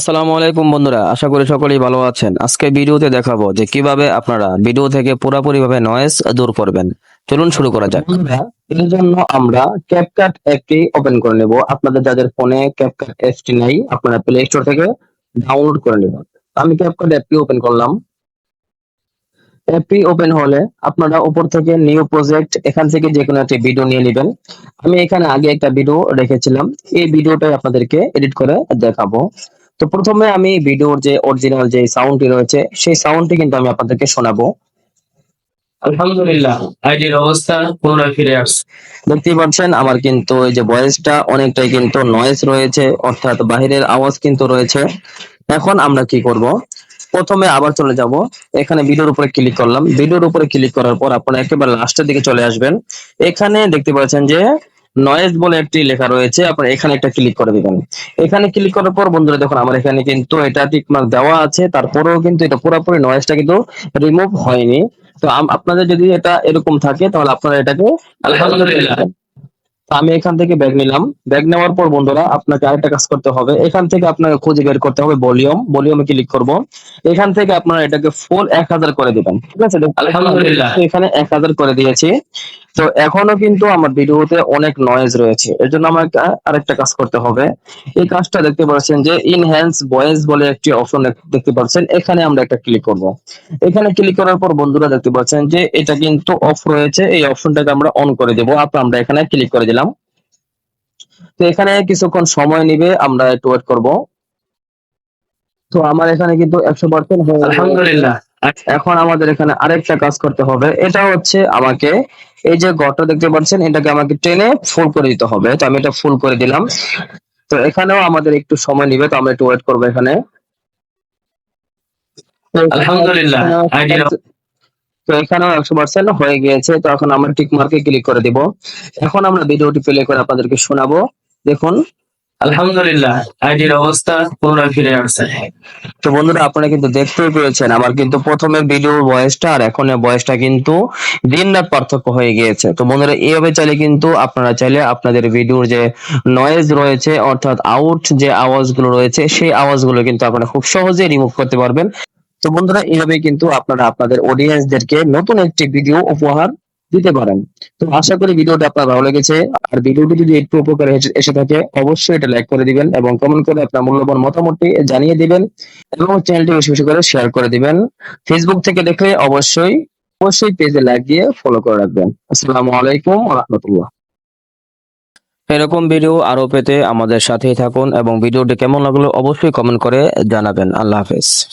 আসসালামু আলাইকুম বন্ধুরা, আশা করি সকলেই ভালো আছেন। আজকে ভিডিওতে দেখাবো যে কীভাবে আপনারা ভিডিও থেকে পুরোপুরি ভাবে নয়েজ দূর করবেন। চলুন শুরু করা যাক। এর জন্য আমরা ক্যাপকাট অ্যাপটি ওপেন করে নেব। আপনাদের যাদের ফোনে ক্যাপকাট অ্যাপটি নাই, আপনারা প্লে স্টোর থেকে ডাউনলোড করে নেবেন। আমি ক্যাপকাট অ্যাপটি ওপেন করলাম। অ্যাপটি ওপেন হলে আপনারা উপর থেকে নিউ প্রজেক্ট এখান থেকে যে কোনো একটি ভিডিও নিয়ে নেবেন। আমি এখানে আগে একটা ভিডিও রেখেছিলাম। এই ভিডিওটাই আপনাদেরকে এডিট করে দেখাবো। তো প্রথমে আমি ভিডিওর যে অরিজিনাল যে সাউন্ডটি রয়েছে সেই সাউন্ডটি কিন্তু আমি আপনাদেরকে শোনাবো। আলহামদুলিল্লাহ আইডির অবস্থা পুনরায় ফিরে আসছে। দেখতেই পাচ্ছেন আমার কিন্তু এই যে ভয়েসটা অনেকটাই কিন্তু নয়েজ রয়েছে অর্থাৎ বাহিরের আওয়াজ কিন্তু রয়েছে। এখন আমরা কি করব? প্রথমে আবার চলে যাব। এখানে ভিডিওর উপরে ক্লিক করলাম। ভিডিওর উপরে ক্লিক করার পর আপনারা একেবারে লাস্টের দিকে চলে আসবেন। এখানে দেখতে পাচ্ছেন যে নয়েজ বলে একটি লেখা রয়েছে আপনারা এখানে একটা ক্লিক করে দিবেন। এখানে ক্লিক করার পর বন্ধুরা দেখুন আমার এখানে কিন্তু এটা টিকমার্ক দেওয়া আছে তারপরেও কিন্তু এটা পুরোপুরি নয়েজটা কিন্তু রিমুভ হয়নি। তো আপনাদের যদি এটা এরকম থাকে তাহলে আপনারা এটাকে আলহামদুলিল্লাহ। আমি এখান থেকে ব্যাগ নিলাম। ব্যাগ নেওয়ার পর বন্ধুরা আপনাকে আরেকটা কাজ করতে হবে। এখান থেকে আপনাকে খুঁজে বের করতে হবে ভলিউম ভলিউমে ক্লিক করব। এখান থেকে আপনারা এটাকে ফুল এক হাজার করে দিবেন। ঠিক আছে? আলহামদুলিল্লাহ। এখানে এক হাজার করে দিয়েছি। তো এখনও কিন্তু আমার ভিডিওতে অনেক নয়েজ রয়েছে। এর জন্য আমাকে আরেকটা কাজ করতে হবে। এই কাজটা দেখতে পাচ্ছেন যে ইনহ্যান্স ভয়েস বলে একটি অপশন দেখতে পাচ্ছেন। এখানে আমরা একটা ক্লিক করব। এখানে ক্লিক করার পর বন্ধুরা দেখতে পাচ্ছেন যে এটা কিন্তু অফ রয়েছে। এই অপশনটাকে আমরা অন করে দেবো। আপনার আমরা এখানে ক্লিক করে দিলাম। তো এখানে কিছুক্ষণ সময় নিবে। আমরা একটু ওয়েট করব। তো আমার এখানে কিন্তু একশো পার্সেন্ট আলহামদুলিল্লাহ। এখন আমাদের এখানে আরেকটা কাজ করতে হবে। এটা হচ্ছে আমাকে এই যে ঘরটা দেখতে পাচ্ছেন এটাকে আমাকে টেনে ফুল করে দিতে হবে। তো আমি এটা ফুল করে দিলাম। তো এখানেও আমাদের একটু সময় নিবে তো আমরা একটু ওয়েট করব এখানে। আলহামদুলিল্লাহ তো এখানেও একশো পার্সেন্ট হয়ে গিয়েছে। তো এখন আমরা টিক মার্কে ক্লিক করে দিব। এখন আমরা ভিডিওটি প্লে করে আপনাদেরকে শোনাবো। দেখুন। বন্ধুরা, আপনারা চাইলে কিন্তু আপনারা চাইলে আপনাদের ভিডিওর যে নয়েজ রয়েছে, অর্থাৎ আউট যে আওয়াজগুলো রয়েছে, সেই আওয়াজগুলো কিন্তু আপনারা খুব সহজে রিমুভ করতে পারবেন। তো বন্ধুরা এইভাবে কিন্তু আপনারা আপনাদের অডিয়েন্সদেরকে নতুন একটি ভিডিও উপহার দিতে পারেন। তো আশা করি ভিডিওটা আপনার ভালো লেগেছে। আর ভিডিওটি যদি একটু উপকারে এসে- থাকে, অবশ্যই এটা লাইক করে দিবেন এবং কমেন্ট করে আপনার মূল্যবান মতামতটি জানিয়ে দিবেন এবং চ্যানেলটি বেশি বেশি করে শেয়ার করে দিবেন। ফেসবুক থেকে দেখলে অবশ্যই অবশ্যই পেজে লাইক দিয়ে ফলো করে রাখবেন। আসসালামু আলাইকুম রাহমাতুল্লাহ। এরকম ভিডিও আরও পেতে আমাদের সাথেই থাকুন এবং ভিডিওটি কেমন লাগল অবশ্যই কমেন্ট করে জানাবেন। আল্লাহ হাফেজ।